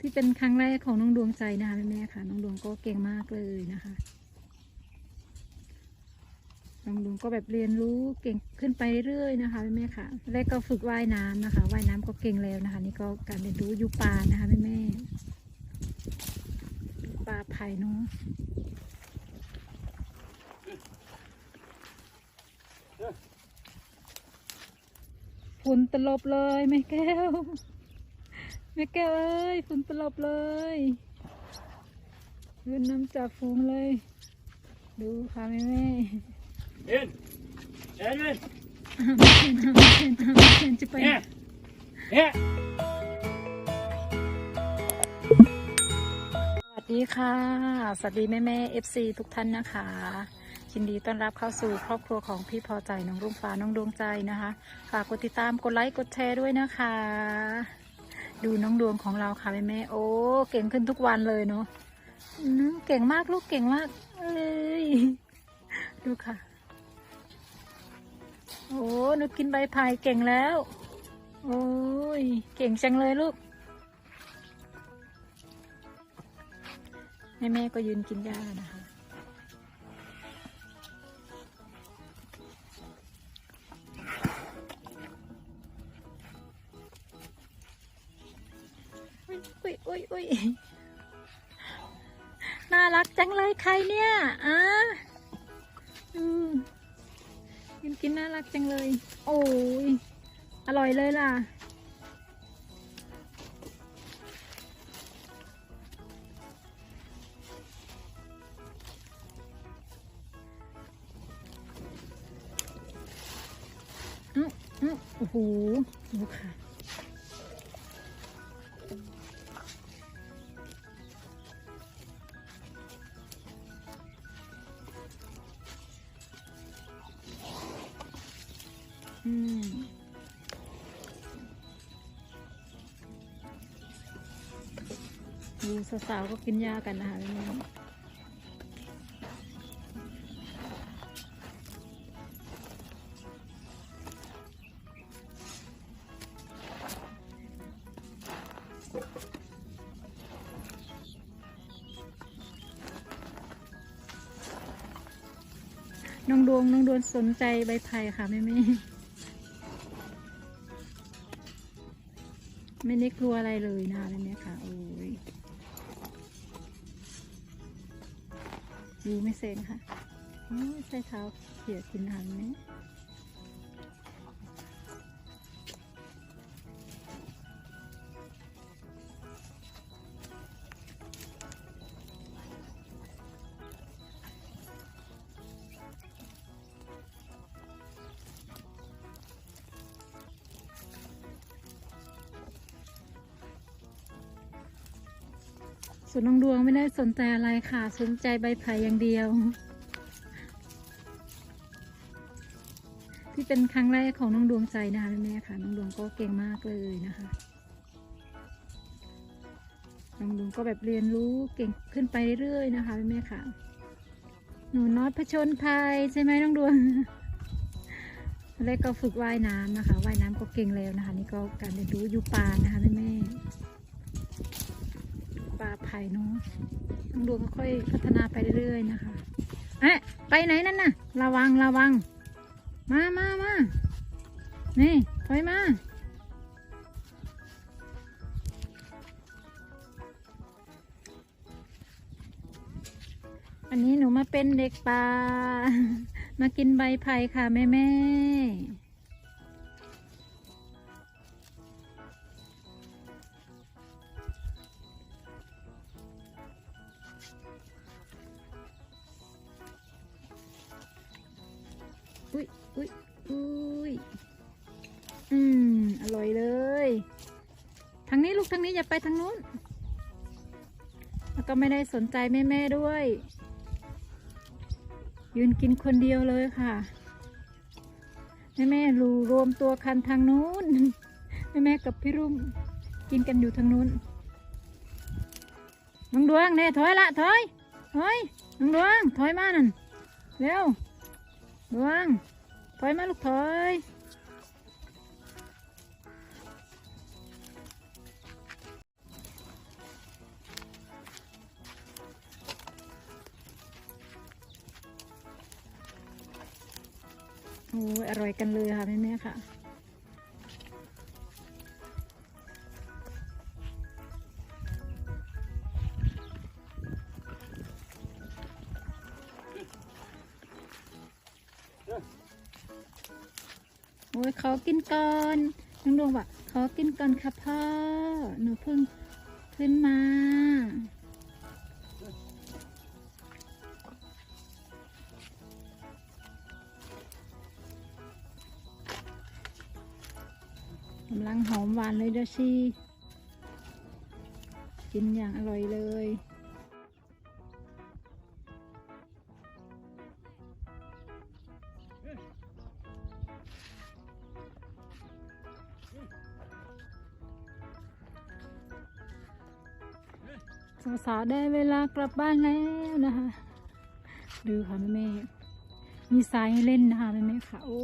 ที่เป็นครั้งแรกของน้องดวงใจนะคะแม่ๆค่ะ น้องดวงก็เก่งมากเลยนะคะน้องดวงก็แบบเรียนรู้เก่งขึ้นไปเรื่อยๆนะคะแม่ๆค่ะ แรกก็ฝึกว่ายน้ำนะคะว่ายน้ำก็เก่งแล้วนะคะ นี่ก็การเรียนรู้ยูป่านะคะแม่ๆป่าไผ่เนาะฝุ่นตลบเลยแม่แก้ว ม่แก้วเอ้ยฝุ่นตลบเลยยืนน้ำจากฟูงเลย ดูค่ะแม่แม่ In. Edwin. จะไป Yeah. Yeah. สวัสดีค่ะ สวัสดีแม่แม่เอฟซีทุกท่านนะคะยินดีต้อนรับเข้าสู่ครอบครัวของพี่พอใจน้องรุ่งฟ้าน้องดวงใจนะคะ ฝากกดติดตามกดไลค์กดแชร์ด้วยนะคะ ดูน้องดวงของเราค่ะแม่แม่โอ้เก่งขึ้นทุกวันเลยเนาะเก่งมากลูกเก่งมาก เอ้ยดูค่ะ โอ้หนูกินใบพายเก่งแล้ว โอ้ยเก่งจังเลยลูกแม่แม่ก็ยืนกินหญ้านะคะ อุ้ยอุ้ยน่ารักจังเลยใครเนี่ยอะอืมยืนกินน่ารักจังเลย โอ้ยอร่อยเลยล่ะ อืมอืมโอ้โหดูค่ะ ดูสาวๆก็กินยากันนะคะแม่น้องดวงน้องดวงสนใจใบไผ่ค่ะแม่แม่ ไม่ได้กลัวอะไรเลยนะอะไรเนี่ค่ะ โอ้ยดูไม่เซนค่ะใช้เท้าเขี่ยกินหารไหม ส่วนน้องดวงไม่ได้สนใจอะไรค่ะ สนใจใบไผ่อย่างเดียว ที่เป็นครั้งแรกของน้องดวงใจนะคะแม่ค่ะ น้องดวงก็เก่งมากเลยนะคะ น้องดวงก็แบบเรียนรู้เก่งขึ้นไปเรื่อยๆนะคะแม่ค่ะ หนูน้อยผชนภัยใช่ไหมน้องดวงแรกก็ฝึกว่ายน้ำนะคะ ว่ายน้ำก็เก่งแล้วนะคะ นี่ก็การเรียนรู้อยู่ป่านะคะแม่ ไข่เนาะน้องดวงค่อยพัฒนาไปเรื่อยๆนะคะเอ๊ะไปไหนนั่นน่ะ ระวังระวัง มามามานี่ถอยมาอันนี้หนูมาเป็นเด็กป่ามากินใบไผ่ค่ะแม่แม่ ทางนี้ลูกทางนี้อย่าไปทางนู้น แล้วก็ไม่ได้สนใจแม่แม่ด้วย ยืนกินคนเดียวเลยค่ะ แม่แม่รูรวมตัวคันทางนู้น แม่แม่กับพี่รุ่มกินกันอยู่ทางนู้นน้องดวงเนี่ยถอยละถอยถอยน้องดวงถอยมานั่นเร็วดวงถอยมาลูกถอย อ้ยอร่อยกันเลยค่ะแม่แม่ๆค่ะ โอ้ยขอกินก่อนน้องดวงบอกขอกินก่อนค่ะพ่อ หนูเพิ่งขึ้นมา งหอมหวานเลยเด้อชีกินอย่างอร่อยเลยสาวๆได้เวลากลับบ้านแล้วนะคะ ดูค่ะแม่ม่ๆมีทรายให้เล่นนะคะแม่ๆค่ะ โอ้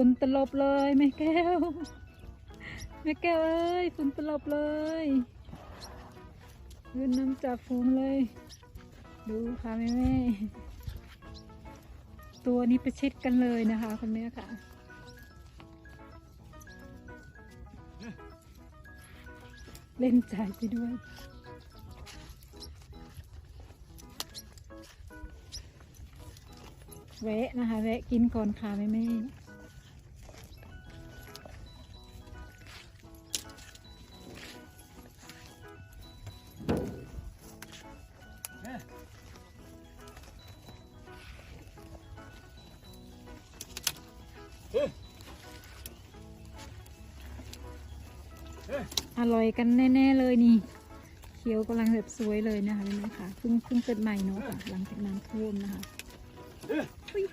ฝุ่นตลบเลยแม่แก้ว แม่แก้วเอ้ยฝุ่นตลบเลยยืนน้ำจากฟูงเลย ดูค่ะแม่แม่ๆตัวนี้ประชิดกันเลยนะคะคุณแม่ค่ะเล่นใจไปด้วยแวะนะคะแวะกินก่อนค่ะแม่แม่ อร่อยกันแน่ ๆ เลยนี่ เขียวกำลังแบบสวยเลยนะคะแม่แม่ค่ะเพิ่งเพิ่งเกิดใหม่เนาะค่ะหลังจากน้ำท่วมนะคะเฮ้ย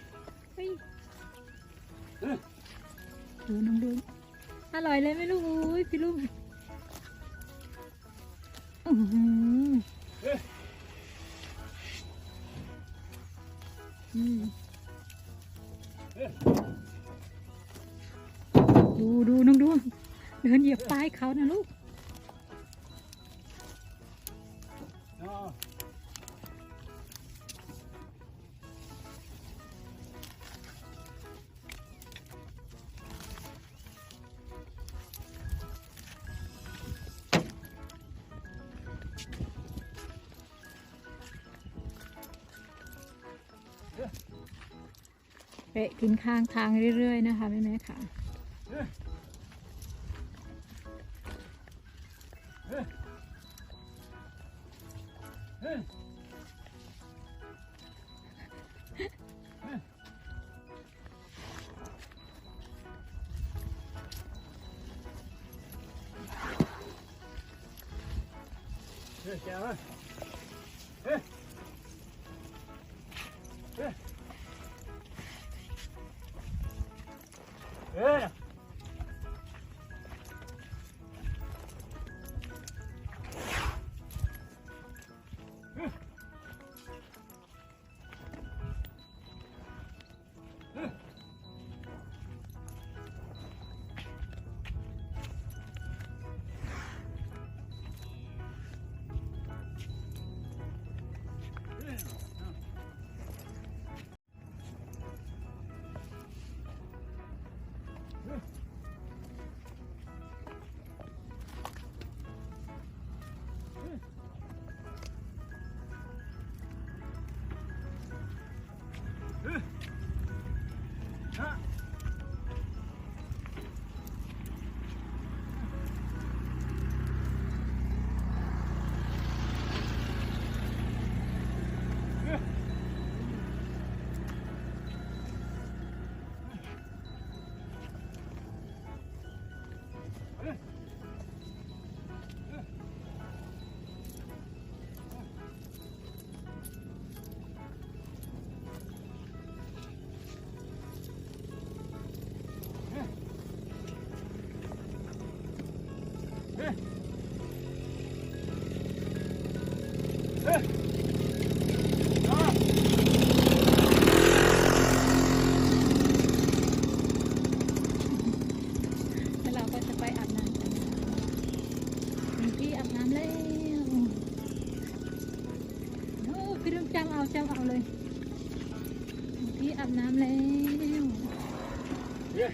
เฮ้ยดูน้องดูอร่อยเลยไหมลูกอุ้ยพี่ลูกอือหืออืมดูดูน้องดวง เดินเหยียบป้ายเขานะลูกเปะกินข้างทางเรื่อยๆนะคะแม่แม่ๆค่ะ this, yeah? Yes. เฮ้ย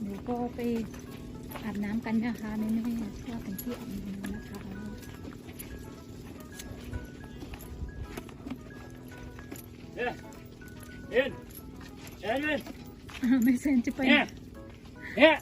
เดี๋ยวก็ไปอาบน้ำกันนะคะแม่แม่ๆก็เป็นที่อาบน้ำนะคะเฮ้ยเอ็นเอ็นเอ็นอ่าไม่เซนจะไปเฮ้ยเฮ้ย